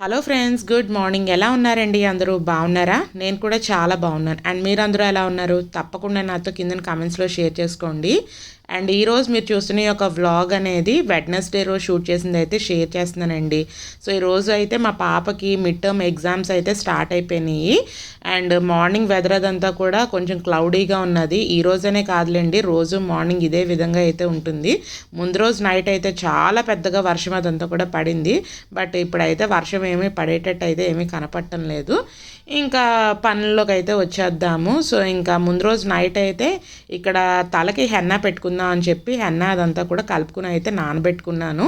Hello friends good morning ఎలా ఉన్నారండి? అందరూ బాగున్నారా? నేను కూడా చాలా బాగున్నాను. అండ్ మీరు అందరూ ఎలా ఉన్నారు? తప్పకుండా నాతో కింద కామెంట్స్లో షేర్ చేసుకోండి. అండ్ ఈరోజు మీరు చూస్తున్న ఒక వ్లాగ్ అనేది వెడ్నెస్డే రోజు షూట్ చేసింది అయితే షేర్ చేస్తున్నానండి. సో ఈ రోజు అయితే మా పాపకి మిడ్ టర్మ్ ఎగ్జామ్స్ అయితే స్టార్ట్ అయిపోయినాయి. అండ్ మార్నింగ్ వెదర్ అదంతా కూడా కొంచెం క్లౌడీగా ఉన్నది. ఈ రోజనే కాదులేండి రోజు మార్నింగ్ ఇదే విధంగా అయితే ఉంటుంది. ముందు రోజు నైట్ అయితే చాలా పెద్దగా వర్షం అదంతా కూడా పడింది. బట్ ఇప్పుడైతే వర్షం ఏమీ పడేటట్టు అయితే ఏమీ కనపడటం లేదు. ఇంకా పనుల్లోకి అయితే వచ్చేద్దాము. సో ఇంకా ముందు రోజు నైట్ అయితే ఇక్కడ తలకి హెన్న పెట్టుకుందాం అని చెప్పి హెన్న అదంతా కూడా కలుపుకుని అయితే నానబెట్టుకున్నాను.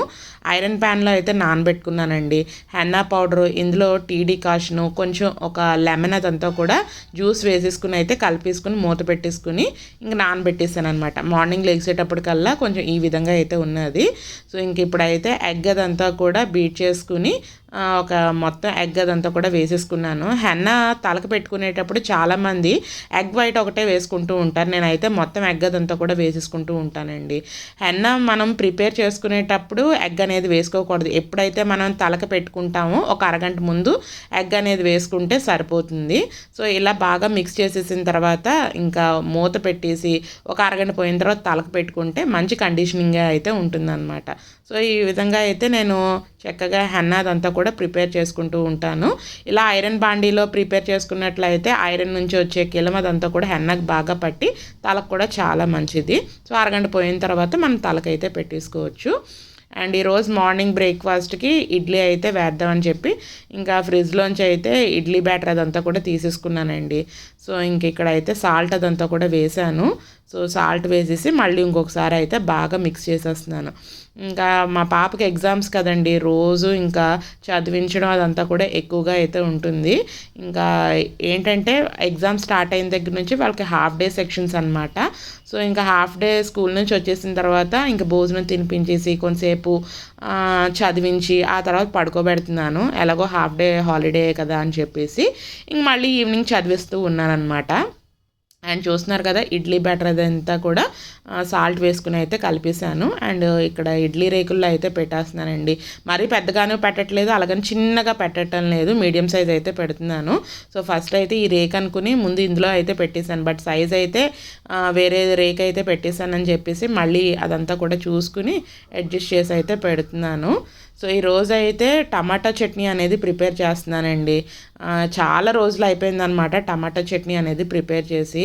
ఐరన్ ప్యాన్లో అయితే నానబెట్టుకున్నానండి. హెన్న పౌడరు ఇందులో టీడీ కాషను కొంచెం ఒక లెమన్ అదంతా కూడా జ్యూస్ వేసేసుకుని అయితే కలిపేసుకుని మూత పెట్టేసుకుని ఇంక నానబెట్టేసాను అనమాట మార్నింగ్ లెగిసేటప్పటికల్లా కొంచెం ఈ విధంగా అయితే ఉన్నది. సో ఇంక ఇప్పుడైతే ఎగ్ అదంతా కూడా బీట్ చేసుకుని ఒక మొత్తం ఎగ్ అదంతా కూడా వేసేసుకున్నాను. హెన్న తలకు పెట్టుకునేటప్పుడు చాలామంది ఎగ్ వైట్ ఒకటే వేసుకుంటూ ఉంటారు. నేనైతే మొత్తం ఎగ్ అదంతా కూడా వేసేసుకుంటూ ఉంటానండి. హెన్న మనం ప్రిపేర్ చేసుకునేటప్పుడు ఎగ్ అనేది వేసుకోకూడదు. ఎప్పుడైతే మనం తలకు పెట్టుకుంటామో ఒక అరగంట ముందు ఎగ్ అనేది వేసుకుంటే సరిపోతుంది. సో ఇలా బాగా మిక్స్ చేసేసిన తర్వాత ఇంకా మూత పెట్టేసి ఒక అరగంట పోయిన తర్వాత తలకు పెట్టుకుంటే మంచి కండిషనింగ్ అయితే ఉంటుందన్నమాట. సో ఈ విధంగా అయితే నేను చక్కగా హెన్నా అదంతా కూడా ప్రిపేర్ చేసుకుంటూ ఉంటాను. ఇలా ఐరన్ బాండీలో ప్రిపేర్ చేసుకున్నట్లయితే ఐరన్ నుంచి వచ్చే కిలం అదంతా కూడా హెన్నకు బాగా పట్టి తలకు కూడా చాలా మంచిది. సో అరగంట పోయిన తర్వాత మనం తలకైతే పెట్టేసుకోవచ్చు. అండ్ ఈరోజు మార్నింగ్ బ్రేక్ఫాస్ట్కి ఇడ్లీ అయితే వేద్దామని చెప్పి ఇంకా ఫ్రిడ్జ్లోంచి అయితే ఇడ్లీ బ్యాటర్ అదంతా కూడా తీసేసుకున్నానండి. సో ఇంక ఇక్కడ అయితే సాల్ట్ అదంతా కూడా వేసాను సో సాల్ట్ వేసేసి మళ్ళీ ఇంకొకసారి అయితే బాగా మిక్స్ చేసేస్తున్నాను. ఇంకా మా పాపకి ఎగ్జామ్స్ కదండి రోజు ఇంకా చదివించడం అదంతా కూడా ఎక్కువగా అయితే ఉంటుంది. ఇంకా ఏంటంటే ఎగ్జామ్ స్టార్ట్ అయిన దగ్గర నుంచి వాళ్ళకి హాఫ్ డే సెక్షన్స్ అనమాట సో ఇంకా హాఫ్ డే స్కూల్ నుంచి వచ్చేసిన తర్వాత ఇంకా భోజనం తినిపించేసి కొంతసేపు చదివించి ఆ తర్వాత పడుకోబెడుతున్నాను. ఎలాగో హాఫ్ డే హాలిడే కదా అని చెప్పేసి. ఇంక మళ్ళీ ఈవినింగ్ చదివిస్తూ ఉన్నానన్నమాట. అండ్ చూస్తున్నారు కదా ఇడ్లీ బ్యాటర్ అదంతా కూడా సాల్ట్ వేసుకుని అయితే కలిపేసాను అండ్ ఇక్కడ ఇడ్లీ రేకుల్లో అయితే పెట్టేస్తున్నానండి. మరీ పెద్దగానే పెట్టట్లేదు అలాగని చిన్నగా పెట్టడం లేదు. మీడియం సైజ్ అయితే పెడుతున్నాను. సో ఫస్ట్ అయితే ఈ రేక్ అనుకుని ముందు ఇందులో అయితే పెట్టేశాను. బట్ సైజ్ అయితే వేరే రేక్ అయితే పెట్టేశానని చెప్పేసి మళ్ళీ అదంతా కూడా చూసుకుని అడ్జస్ట్ చేసి అయితే పెడుతున్నాను. సో ఈ రోజు అయితే టమాటా చట్నీ అనేది ప్రిపేర్ చేస్తున్నానండి. చాలా రోజులు అయిపోయిందనమాట టమాటా చట్నీ అనేది ప్రిపేర్ చేసి.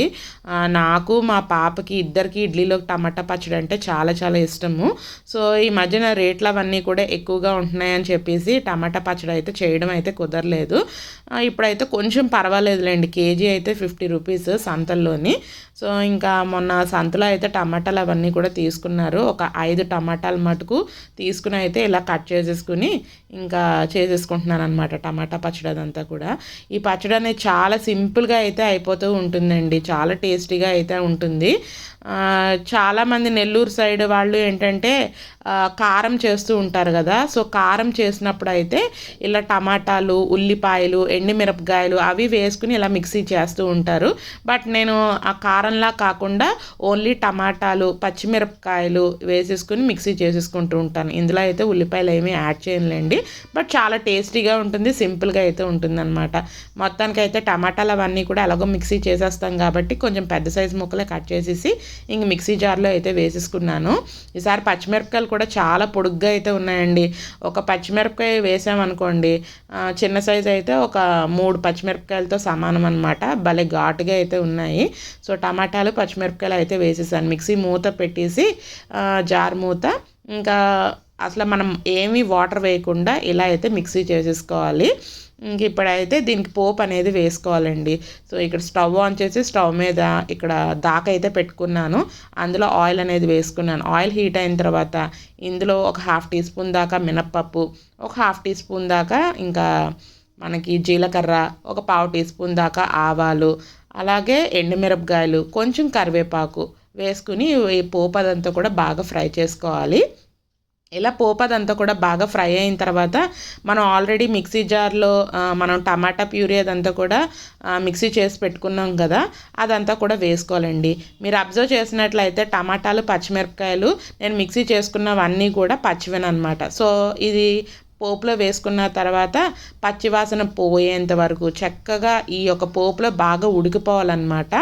నాకు మా పాపకి ఇద్దరికి ఇడ్లీలోకి టమాటా పచ్చడి అంటే చాలా చాలా ఇష్టము. సో ఈ మధ్యన రేట్లు అవన్నీ కూడా ఎక్కువగా ఉంటున్నాయని చెప్పేసి టమాటా పచ్చడి అయితే చేయడం అయితే కుదరలేదు. ఇప్పుడైతే కొంచెం పర్వాలేదులేండి. కేజీ అయితే ఫిఫ్టీ రూపీస్ సంతల్లోని. సో ఇంకా మొన్న సంతలో అయితే టమాటాలు అవన్నీ కూడా తీసుకున్నారు. ఒక ఐదు టమాటాలు మటుకు తీసుకుని అయితే ఇలా కట్ చేసి చేసేసుకుని ఇంకా చేసేసుకుంటున్నాను అనమాట టమాటా పచ్చడి అదంతా కూడా. ఈ పచ్చడి అనేది చాలా సింపుల్గా అయితే అయిపోతూ ఉంటుందండి. చాలా టేస్టీగా అయితే ఉంటుంది. చాలామంది నెల్లూరు సైడ్ వాళ్ళు ఏంటంటే కారం చేస్తూ ఉంటారు కదా. సో కారం చేసినప్పుడు అయితే ఇలా టమాటాలు ఉల్లిపాయలు ఎండిమిరపకాయలు అవి వేసుకుని ఇలా మిక్సీ చేస్తూ ఉంటారు. బట్ నేను ఆ కారంలా కాకుండా ఓన్లీ టమాటాలు పచ్చిమిరపకాయలు వేసేసుకుని మిక్సీ చేసేసుకుంటూ ఉంటాను. ఇందులో అయితే ఉల్లిపాయలు ఏమీ యాడ్ చేయలేండి బట్ చాలా టేస్టీగా ఉంటుంది సింపుల్గా అయితే ఉంటుందన్నమాట. మొత్తానికి అయితే టమాటాలు అవన్నీ కూడా ఎలాగో మిక్సీ చేసేస్తాం కాబట్టి కొంచెం పెద్ద సైజు ముక్కలే కట్ చేసేసి ఇంక మిక్సీ జార్లో అయితే వేసేసుకున్నాను. ఈసారి పచ్చిమిరపకాయలు కూడా చాలా పొడుగ్గా అయితే ఉన్నాయండి. ఒక పచ్చిమిరపకాయ వేసామనుకోండి చిన్న సైజు అయితే ఒక మూడు పచ్చిమిరపకాయలతో సమానం అనమాట భలే ఘాటుగా అయితే ఉన్నాయి. సో టమాటాలు పచ్చిమిరపకాయలు అయితే వేసేసాను. మిక్సీ మూత పెట్టేసి జార్ మూత ఇంకా అసలు మనం ఏమీ వాటర్ వేయకుండా ఇలా అయితే మిక్సీ చేసేసుకోవాలి. ఇంక ఇప్పుడైతే దీనికి పోపు అనేది వేసుకోవాలండి. సో ఇక్కడ స్టవ్ ఆన్ చేసి స్టవ్ మీద ఇక్కడ దాకా అయితే పెట్టుకున్నాను. అందులో ఆయిల్ అనేది వేసుకున్నాను. ఆయిల్ హీట్ అయిన తర్వాత ఇందులో ఒక హాఫ్ టీ స్పూన్ దాకా మినప్పప్పు ఒక హాఫ్ టీ స్పూన్ దాకా ఇంకా మనకి జీలకర్ర ఒక పావు టీ స్పూన్ దాకా ఆవాలు అలాగే ఎండుమిరపకాయలు కొంచెం కరివేపాకు వేసుకుని ఈ పోపు అదంతా కూడా బాగా ఫ్రై చేసుకోవాలి. ఇలా పోపు అదంతా కూడా బాగా ఫ్రై అయిన తర్వాత మనం ఆల్రెడీ మిక్సీ జార్లో మనం టమాటా ప్యూరీ అదంతా కూడా మిక్సీ చేసి పెట్టుకున్నాం కదా అదంతా కూడా వేసుకోవాలండి. మీరు అబ్జర్వ్ చేసినట్లయితే టమాటాలు పచ్చిమిరపకాయలు నేను మిక్సీ చేసుకున్నవన్నీ కూడా పచ్చివేనమాట సో ఇది పోపులో వేసుకున్న తర్వాత పచ్చివాసన పోయేంత వరకు చక్కగా ఈ యొక్క పోపులో బాగా ఉడికిపోవాలన్నమాట.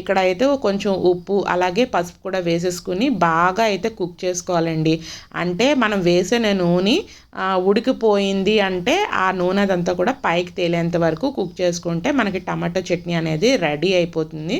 ఇక్కడ అయితే కొంచెం ఉప్పు అలాగే పసుపు కూడా వేసేసుకుని బాగా అయితే కుక్ చేసుకోవాలండి. అంటే మనం వేసిన నూనె ఉడికిపోయింది అంటే ఆ నూనె అదంతా కూడా పైకి తేలేంత వరకు కుక్ చేసుకుంటే మనకి టమాటో చట్నీ అనేది రెడీ అయిపోతుంది.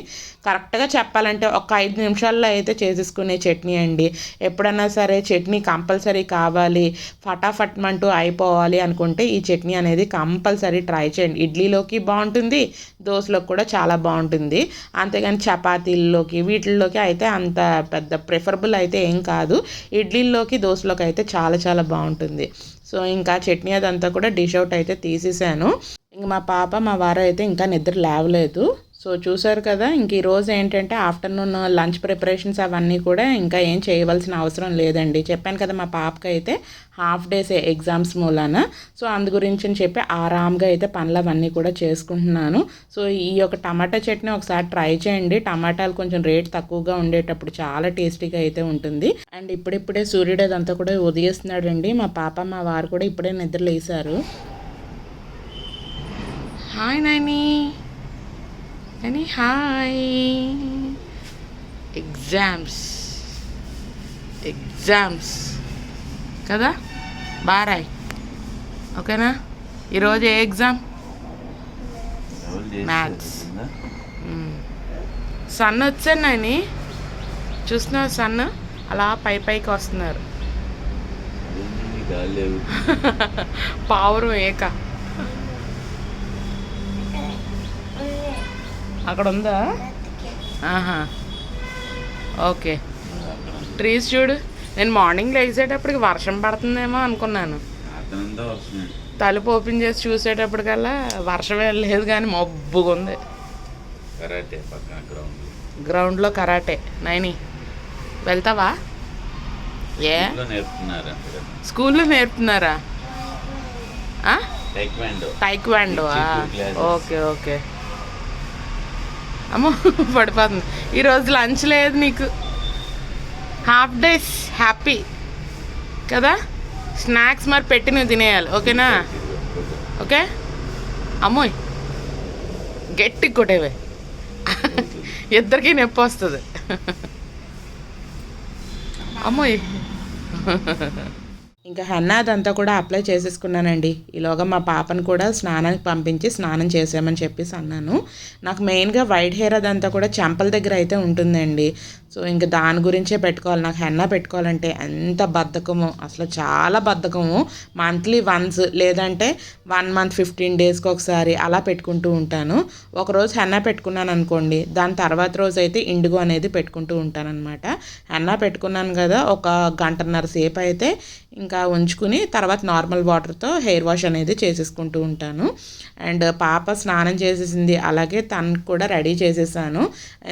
కరెక్ట్గా చెప్పాలంటే ఒక ఐదు నిమిషాల్లో అయితే చేసేసుకునే చట్నీ అండి. ఎప్పుడన్నా సరే చట్నీ కంపల్సరీ కావాలి. ఫటాఫట్ అంటూ అయిపోవాలి అనుకుంటే ఈ చట్నీ అనేది కంపల్సరీ ట్రై చేయండి. ఇడ్లీలోకి బాగుంటుంది దోశలోకి కూడా చాలా బాగుంటుంది. అంతేగాని చపాతీల్లోకి వీటిల్లోకి అయితే అంత పెద్ద ప్రిఫరబుల్ అయితే ఏం కాదు. ఇడ్లీల్లోకి దోశలోకి అయితే చాలా చాలా బాగుంటుంది. సో ఇంకా చట్నీ అదంతా కూడా డిష్ అవుట్ అయితే తీసేసాను. ఇంక మా పాప మా వారు అయితే ఇంకా నిద్ర లేవలేదు. సో చూసారు కదా ఇంక ఈరోజు ఏంటంటే ఆఫ్టర్నూన్ లంచ్ ప్రిపరేషన్స్ అవన్నీ కూడా ఇంకా ఏం చేయవలసిన అవసరం లేదండి. చెప్పాను కదా మా పాపకి అయితే హాఫ్ డేస్ ఎగ్జామ్స్ మూలాన. సో అందు గురించి అని చెప్పి ఆరామ్గా అయితే పనులు అవన్నీ కూడా చేసుకుంటున్నాను. సో ఈ యొక్క టమాటా చట్నీ ఒకసారి ట్రై చేయండి. టమాటాలు కొంచెం రేట్ తక్కువగా ఉండేటప్పుడు చాలా టేస్టీగా అయితే ఉంటుంది. అండ్ ఇప్పుడిప్పుడే సూర్యుడు అదంతా కూడా ఉదయిస్తున్నాడండి. మా పాప మా వారు కూడా ఇప్పుడే నిద్ర లేసారు హాయ్ నాని. అని హాయ్ ఎగ్జామ్స్ ఎగ్జామ్స్ కదా? బారాయ్. ఓకేనా? ఈరోజు ఏ ఎగ్జామ్ మ్యాథ్స్ సన్ వచ్చాను నాని. చూస్తున్నావు సన్? అలా పై పైకి వస్తున్నారు. పావురం ఏక. అక్కడ ఉందా ఆహా. ఓకే. ట్రీస్ చూడు. నేను మార్నింగ్ లేచేటప్పటికి వర్షం పడుతుందేమో అనుకున్నాను. తలుపు ఓపెన్ చేసి చూసేటప్పటికల్లా వర్షం లేదు కానీ మబ్బుగా ఉంది గ్రౌండ్లో కరాటే. నైని వెళ్తావా? ఏ? స్కూల్లో నేర్పుతున్నారా? టైక్వాండో. Okay okay. అమ్మో పడిపోతుంది. ఈరోజు లంచ్ లేదు నీకు. హాఫ్ డేస్ హ్యాపీ కదా? స్నాక్స్ మరి పెట్టి నువ్వు తినేయాలి. ఓకేనా? ఓకే? అమ్మోయ్ గట్టి కొట్టేవే. ఇద్దరికి నొప్పి వస్తుంది. అమ్మోయ్ ఇంకా హెన్నా అదంతా కూడా అప్లై చేసేసుకున్నానండి. ఈలోగా మా పాపను కూడా స్నానానికి పంపించి స్నానం చేసామని చెప్పేసి అన్నాను. నాకు మెయిన్గా వైట్ హెయిర్ అదంతా కూడా చెంపల దగ్గర అయితే ఉంటుందండి. సో ఇంకా దాని గురించే పెట్టుకోవాలి. నాకు హెన్నా పెట్టుకోవాలంటే ఎంత బద్ధకము అసలు చాలా బద్ధకము. మంత్లీ వన్స్ లేదంటే వన్ మంత్ ఫిఫ్టీన్ డేస్కి ఒకసారి అలా పెట్టుకుంటూ ఉంటాను. ఒకరోజు హెన్నా పెట్టుకున్నాను అనుకోండి దాని తర్వాత రోజు అయితే ఇండిగో అనేది పెట్టుకుంటూ ఉంటాను అనమాట హెన్నా పెట్టుకున్నాను కదా ఒక గంటన్నర సేపు అయితే ఇంకా ఉంచుకుని తర్వాత నార్మల్ వాటర్తో హెయిర్ వాష్ అనేది చేసేసుకుంటూ ఉంటాను. అండ్ పాప స్నానం చేసేసింది అలాగే తను కూడా రెడీ చేసేసాను.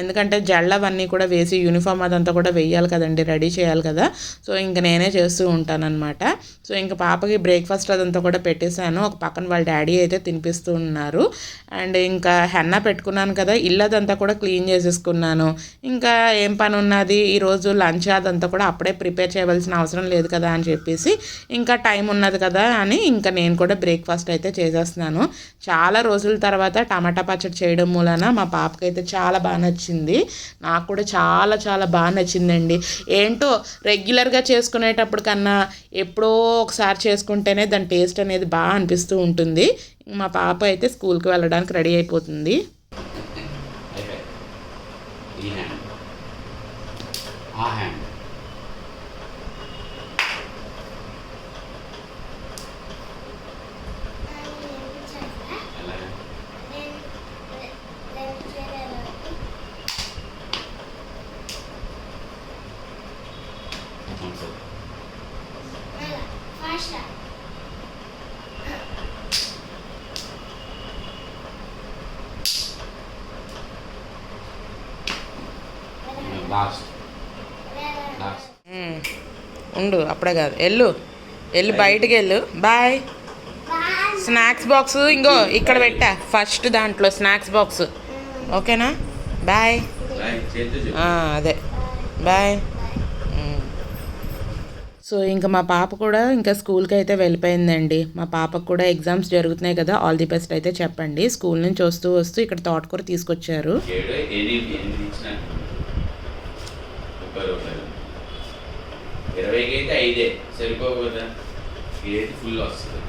ఎందుకంటే జెల్ అవన్నీ కూడా వేసి యూనిఫామ్ అదంతా కూడా వెయ్యాలి కదండి రెడీ చేయాలి కదా. సో ఇంక నేనే చేస్తూ ఉంటానన్నమాట. సో ఇంకా పాపకి బ్రేక్ఫాస్ట్ అదంతా కూడా పెట్టేశాను. ఒక పక్కన వాళ్ళ డాడీ అయితే తినిపిస్తూ ఉన్నారు. అండ్ ఇంకా హెన్నా పెట్టుకున్నాను కదా ఇల్లు అదంతా కూడా క్లీన్ చేసేసుకున్నాను. ఇంకా ఏం పని ఉన్నది? ఈరోజు లంచ్ అదంతా కూడా అప్పుడే ప్రిపేర్ చేయవలసిన అవసరం లేదు కదా అని చెప్పేసి ఇంకా టైం ఉన్నది కదా అని ఇంకా నేను కూడా బ్రేక్ఫాస్ట్ అయితే చేసేస్తున్నాను. చాలా రోజుల తర్వాత టమాటా పచ్చడి చేయడం మూలన మా పాపకైతే చాలా బాగా నచ్చింది. నాకు కూడా చాలా చాలా బాగా నచ్చిందండి. ఏంటో రెగ్యులర్గా చేసుకునేటప్పుడు కన్నా ఎప్పుడో ఒకసారి చేసుకుంటేనే దాని టేస్ట్ అనేది బాగా అనిపిస్తూ ఉంటుంది. మా పాప అయితే స్కూల్కి వెళ్ళడానికి రెడీ అయిపోతుంది ఈ హ్యాండ్ ఆ హ్యాండ్ అలాగే అవును సార్ లాస్ట్ ఉండు అప్పుడే కాదు వెళ్ళు వెళ్ళి బయటికి వెళ్ళు బాయ్ స్నాక్స్ బాక్స్ ఇంకో ఇక్కడ పెట్టా ఫస్ట్ దాంట్లో స్నాక్స్ బాక్స్ ఓకేనా బాయ్ అదే బాయ్ సో ఇంకా మా పాప కూడా ఇంకా స్కూల్కి అయితే వెళ్ళిపోయిందండి మా పాపకు కూడా ఎగ్జామ్స్ జరుగుతున్నాయి కదా ఆల్ ది బెస్ట్ అయితే చెప్పండి స్కూల్ నుంచి వస్తూ వస్తూ ఇక్కడ తోటకూర తీసుకొచ్చారు ఇరవైకి అయితే ఐదే. సరిపోవు కదా ఇదైతే ఫుల్ వస్తుంది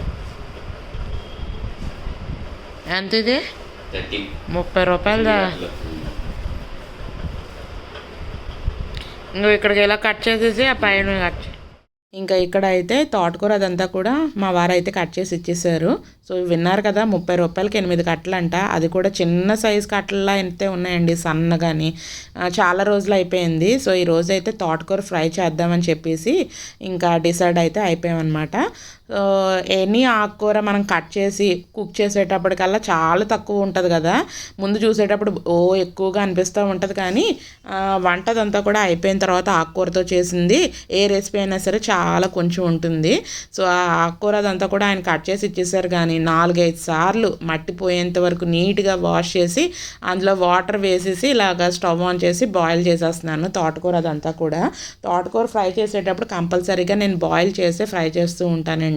ఎంత ఇది ముప్పై రూపాయలదా? ఇంకా ఇక్కడికి ఇలా కట్ చేసేసి ఆ పైన కట్ చే- ఇంకా ఇక్కడ అయితే తోటకూర అదంతా కూడా మా వారు అయితే కట్ చేసి ఇచ్చేసారు. సో విన్నారు కదా ముప్పై రూపాయలకి ఎనిమిది కట్టలంట. అది కూడా చిన్న సైజు కట్టలా అయితే ఉన్నాయండి సన్నగాని. ఆ, చాలా రోజులు అయిపోయింది. సో ఈ రోజు అయితే తోటకూర ఫ్రై చేద్దామని చెప్పేసి ఇంకా డిసైడ్ అయితే అయిపోయామన్నమాట. ఎనీ ఆకుకూర మనం కట్ చేసి కుక్ చేసేటప్పటికల్లా చాలా తక్కువ ఉంటుంది కదా. ముందు చూసేటప్పుడు ఓ ఎక్కువగా అనిపిస్తూ ఉంటుంది కానీ వంటదంతా కూడా అయిపోయిన తర్వాత ఆకుకూరతో చేసింది. ఏ రెసిపీ అయినా సరే చాలా కొంచెం ఉంటుంది. సో ఆ ఆకుకూర అదంతా కూడా ఆయన కట్ చేసి ఇచ్చేసారు కానీ నాలుగైదు సార్లు మట్టిపోయేంత వరకు నీట్గా వాష్ చేసి అందులో వాటర్ వేసేసి ఇలాగ స్టవ్ ఆన్ చేసి బాయిల్ చేసేస్తున్నాను తోటకూర అదంతా కూడా. తోటకూర ఫ్రై చేసేటప్పుడు కంపల్సరీగా నేను బాయిల్ చేసి ఫ్రై చేస్తూ ఉంటానండి.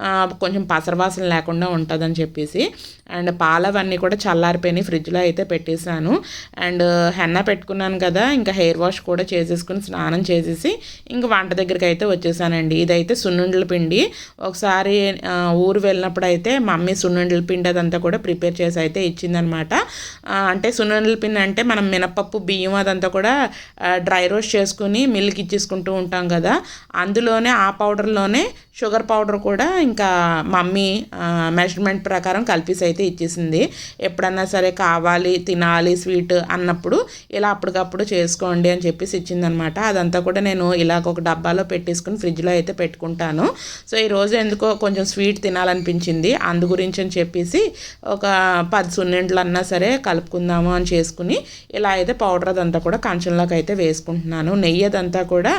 ఆ, కొంచెం పసరవాసన లేకుండా ఉంటుందని చెప్పేసి. అండ్ పాలవన్నీ కూడా చల్లారిపోయినాయి. ఫ్రిడ్జ్లో అయితే పెట్టేశాను. అండ్ హెన్న పెట్టుకున్నాను కదా ఇంకా హెయిర్ వాష్ కూడా చేసేసుకుని స్నానం చేసేసి ఇంకా వంట దగ్గరికి అయితే వచ్చేసానండి. ఇదైతే సున్నుండల పిండి. ఒకసారి ఊరు వెళ్ళినప్పుడు అయితే మమ్మీ సున్నుండల పిండి అదంతా కూడా ప్రిపేర్ చేసి అయితే ఇచ్చిందనమాట. అంటే సున్నుండల పిండి అంటే మనం మినపప్పు బియ్యం అదంతా కూడా డ్రై రోస్ట్ చేసుకుని మిల్క్ ఇచ్చేసుకుంటూ ఉంటాం కదా. అందులోనే ఆ పౌడర్లోనే షుగర్ పౌడర్ కూడా ఇంకా మమ్మీ మెజర్మెంట్ ప్రకారం కలిపేసి అయితే ఇచ్చేసింది. ఎప్పుడన్నా సరే కావాలి తినాలి స్వీట్ అన్నప్పుడు ఇలా అప్పటికప్పుడు చేసుకోండి అని చెప్పేసి ఇచ్చిందనమాట. అదంతా కూడా నేను ఇలాగ ఒక డబ్బాలో పెట్టేసుకుని ఫ్రిడ్జ్లో అయితే పెట్టుకుంటాను. సో ఈరోజు ఎందుకో కొంచెం స్వీట్ తినాలనిపించింది. అందు గురించి అని చెప్పేసి ఒక పది సున్నింట్లు అన్నా సరే కలుపుకుందాము అని చేసుకుని ఇలా అయితే పౌడర్ అదంతా కూడా కంచంలోకి అయితే వేసుకుంటున్నాను. నెయ్యి అదంతా కూడా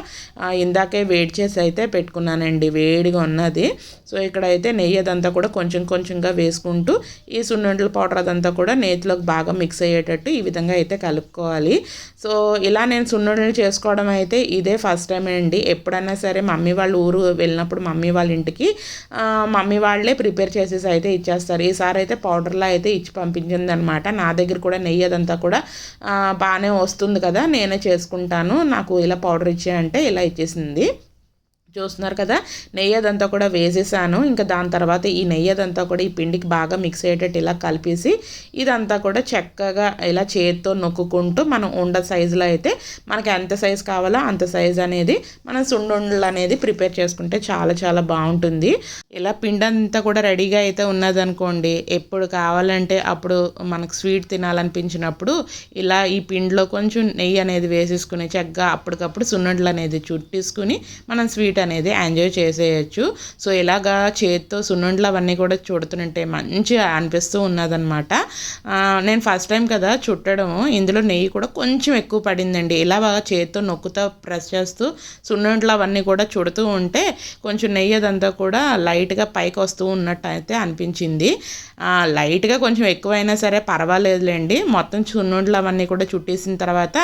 ఇందాకే వేడి చేసి అయితే పెట్టుకున్నానండి. వేడిగా ఉన్నది. సో ఇక్కడైతే నెయ్యి అదంతా కూడా కొంచెం కొంచెంగా వేసుకుంటూ ఈ సున్నుండల పౌడర్ అదంతా కూడా నేతిలోకి బాగా మిక్స్ అయ్యేటట్టు ఈ విధంగా అయితే కలుపుకోవాలి. సో ఇలా నేను సున్నుండలు చేసుకోవడం అయితే ఇదే ఫస్ట్ టైం అండి. ఎప్పుడైనా సరే మమ్మీ వాళ్ళ ఊరు వెళ్ళినప్పుడు మమ్మీ వాళ్ళ ఇంటికి మమ్మీ వాళ్ళే ప్రిపేర్ చేసేసి అయితే ఇచ్చేస్తారు. ఈసారి అయితే పౌడర్లో అయితే ఇచ్చి పంపించింది అనమాట నా దగ్గర కూడా నెయ్యి అదంతా కూడా బాగానే వస్తుంది కదా నేనే చేసుకుంటాను. నాకు ఇలా పౌడర్ ఇచ్చేయంటే ఇలా ఇచ్చేసింది. చూస్తున్నారు కదా నెయ్యి అదంతా కూడా వేసేసాను. ఇంకా దాని తర్వాత ఈ నెయ్యి అదంతా కూడా ఈ పిండికి బాగా మిక్స్ అయ్యేటట్టు ఇలా కలిపేసి ఇదంతా కూడా చక్కగా ఇలా చేతితో నొక్కుకుంటూ మనం ఉండ సైజులో అయితే మనకి ఎంత సైజు కావాలో అంత సైజు అనేది మనం సుండుండలు అనేది ప్రిపేర్ చేసుకుంటే చాలా చాలా బాగుంటుంది. ఇలా పిండి అంతా కూడా రెడీగా అయితే ఉన్నదనుకోండి ఎప్పుడు కావాలంటే అప్పుడు మనకు స్వీట్ తినాలనిపించినప్పుడు ఇలా ఈ పిండిలో కొంచెం నెయ్యి అనేది వేసేసుకుని చక్కగా అప్పటికప్పుడు సున్నుండలు అనేది చుట్టేసుకుని మనం స్వీట్ అనేది ఎంజాయ్ చేసేయచ్చు. సో ఇలాగా చేత్తో సున్నుండలు అవన్నీ కూడా చుడుతుంటే మంచిగా అనిపిస్తూ ఉన్నదనమాట నేను ఫస్ట్ టైం కదా చుట్టడం. ఇందులో నెయ్యి కూడా కొంచెం ఎక్కువ పడిందండి. ఇలా బాగా చేత్తో నొక్కుతో ప్రెస్ చేస్తూ సున్నుండలు అవన్నీ కూడా చుడుతూ ఉంటే కొంచెం నెయ్యి అదంతా కూడా లైట్గా పైకి వస్తూ ఉన్నట్టు అయితే అనిపించింది లైట్గా కొంచెం ఎక్కువైనా సరే పర్వాలేదులేండి. మొత్తం సున్నుండలు అవన్నీ కూడా చుట్టేసిన తర్వాత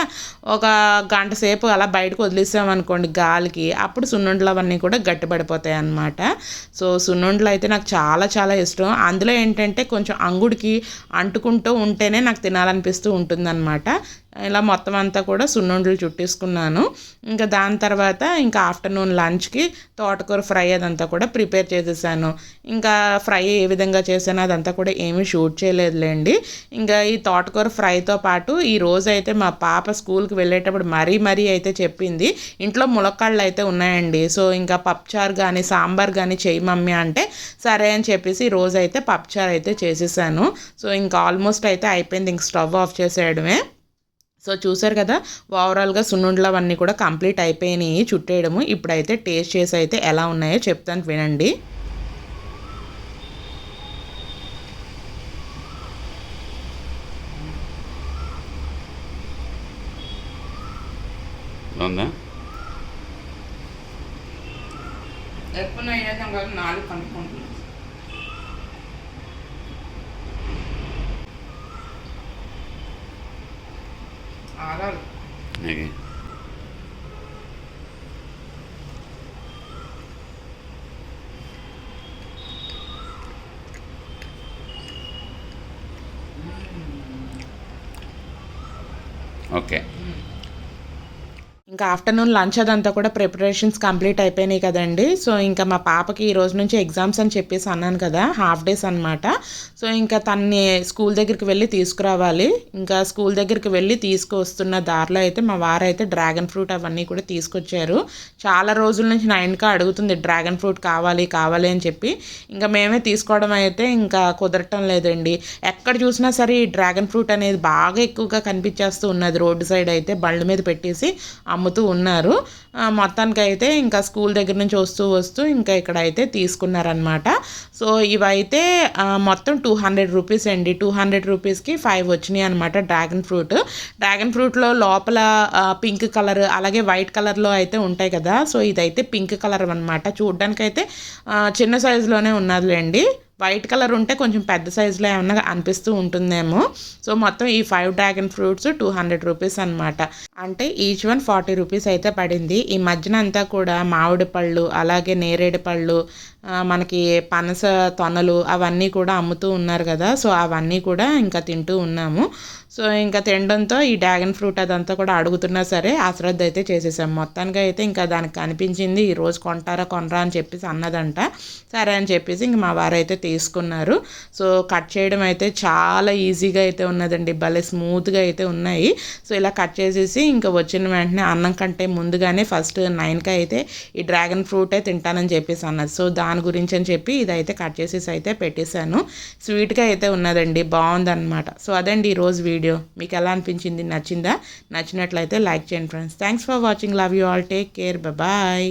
ఒక గంట సేపు అలా బయటకు వదిలేసామనుకోండి గాలికి అప్పుడు సున్నుండలు అవన్నీ కూడా గట్టిపడిపోతాయి అన్నమాట. సో సున్నుండలు అయితే నాకు చాలా చాలా ఇష్టం. అందులో ఏంటంటే కొంచెం అంగుడికి అంటుకుంటూ ఉంటేనే నాకు తినాలనిపిస్తూ ఉంటుందన్నమాట. ఇలా మొత్తం అంతా కూడా సున్నుండలు చుట్టేసుకున్నాను. ఇంకా దాని తర్వాత ఇంకా ఆఫ్టర్నూన్ లంచ్కి తోటకూర ఫ్రై అదంతా కూడా ప్రిపేర్ చేసేసాను. ఇంకా ఫ్రై ఏ విధంగా చేశాను అదంతా కూడా ఏమీ షూట్ చేయలేదులేండి. ఇంకా ఈ తోటకూర ఫ్రైతో పాటు ఈ రోజు అయితే మా పాప స్కూల్కి వెళ్ళేటప్పుడు మరీ మరీ అయితే చెప్పింది ఇంట్లో ములక్కాళ్ళు అయితే ఉన్నాయండి. సో ఇంకా పప్పుచారు కానీ సాంబార్ కానీ చేయి మమ్మీ అంటే సరే అని చెప్పేసి ఈ రోజు అయితే పప్చార్ అయితే చేసేసాను. సో ఇంకా ఆల్మోస్ట్ అయితే అయిపోయింది. ఇంక స్టవ్ ఆఫ్ చేసేయడమే. సో చూసారు కదా ఓవరాల్గా సున్నుండలు అవన్నీ కూడా కంప్లీట్ అయిపోయినాయి చుట్టేయడము. ఇప్పుడైతే టేస్ట్ చేసి అయితే ఎలా ఉన్నాయో చెప్తాను వినండి. ఉందా నాలుగు Okay. ఇంకా ఆఫ్టర్నూన్ లంచ్ అదంతా కూడా ప్రిపరేషన్స్ కంప్లీట్ అయిపోయినాయి కదండి. సో ఇంకా మా పాపకి ఈ రోజు నుంచి ఎగ్జామ్స్ అని చెప్పేసి అన్నాను కదా హాఫ్ డేస్ అనమాట సో ఇంకా తన్ని స్కూల్ దగ్గరికి వెళ్ళి తీసుకురావాలి. ఇంకా స్కూల్ దగ్గరికి వెళ్ళి తీసుకువస్తున్న దారిలో అయితే మా వారు అయితే డ్రాగన్ ఫ్రూట్ అవన్నీ కూడా తీసుకొచ్చారు. చాలా రోజుల నుంచి నా ఇంటికి అడుగుతుంది డ్రాగన్ ఫ్రూట్ కావాలి కావాలి అని చెప్పి. ఇంకా మేమే తీసుకోవడం అయితే ఇంకా కుదరటం లేదండి. ఎక్కడ చూసినా సరే ఈ డ్రాగన్ ఫ్రూట్ అనేది బాగా ఎక్కువగా కనిపించేస్తూ ఉన్నది రోడ్డు సైడ్ అయితే బళ్ళ మీద పెట్టేసి అమ్ముతూ ఉన్నారు. మొత్తానికైతే మొత్తానికి అయితే ఇంకా స్కూల్ దగ్గర నుంచి వస్తూ వస్తూ ఇంకా ఇక్కడ అయితే తీసుకున్నారనమాట సో ఇవైతే మొత్తం టూ హండ్రెడ్ రూపీస్ అండి. టూ హండ్రెడ్ రూపీస్కి ఫైవ్ వచ్చినాయి అనమాట డ్రాగన్ ఫ్రూట్. డ్రాగన్ ఫ్రూట్లో లోపల పింక్ కలర్ అలాగే వైట్ కలర్లో అయితే ఉంటాయి కదా. సో ఇదైతే పింక్ కలర్ అనమాట చూడ్డానికైతే చిన్న సైజులోనే ఉన్నదిలేండి. వైట్ కలర్ ఉంటే కొంచెం పెద్ద సైజులో ఏమన్నా అనిపిస్తూ ఉంటుందేమో. సో మొత్తం ఈ five dragon fruits two hundred rupees అనమాట అంటే ఈచ్ వన్ ఫార్టీ రూపీస్ అయితే పడింది. ఈ మధ్యన అంతా కూడా మామిడి పళ్ళు అలాగే నేరేడు పళ్ళు మనకి పనస తొనలు అవన్నీ కూడా అమ్ముతూ ఉన్నారు కదా. సో అవన్నీ కూడా ఇంకా తింటూ ఉన్నాము. సో ఇంకా తినడంతో ఈ డ్రాగన్ ఫ్రూట్ అదంతా కూడా అడుగుతున్నా సరే అశ్రద్ధ అయితే చేసేసాం. మొత్తానికి అయితే ఇంకా దానికి కనిపించింది ఈ రోజు కొంటారా కొనరా అని చెప్పేసి అన్నదంట. సరే అని చెప్పేసి ఇంక మా వారు అయితే తీసుకున్నారు. సో కట్ చేయడం అయితే చాలా ఈజీగా అయితే ఉన్నదండి. భలే స్మూత్గా అయితే ఉన్నాయి. సో ఇలా కట్ చేసేసి ఇంకా వచ్చిన వెంటనే అన్నం కంటే ముందుగానే ఫస్ట్ నైన్కి అయితే ఈ డ్రాగన్ ఫ్రూటే తింటానని చెప్పేసి అన్నది. సో దాని గురించి అని చెప్పి ఇదైతే కట్ చేసేసి అయితే పెట్టేశాను. స్వీట్గా అయితే ఉన్నదండి. బాగుందన్నమాట. సో అదండి ఈరోజు వీడియో మీకు ఎలా అనిపించింది నచ్చిందా? నచ్చినట్లయితే లైక్ చేయండి friends. Thanks for watching love you all take care bye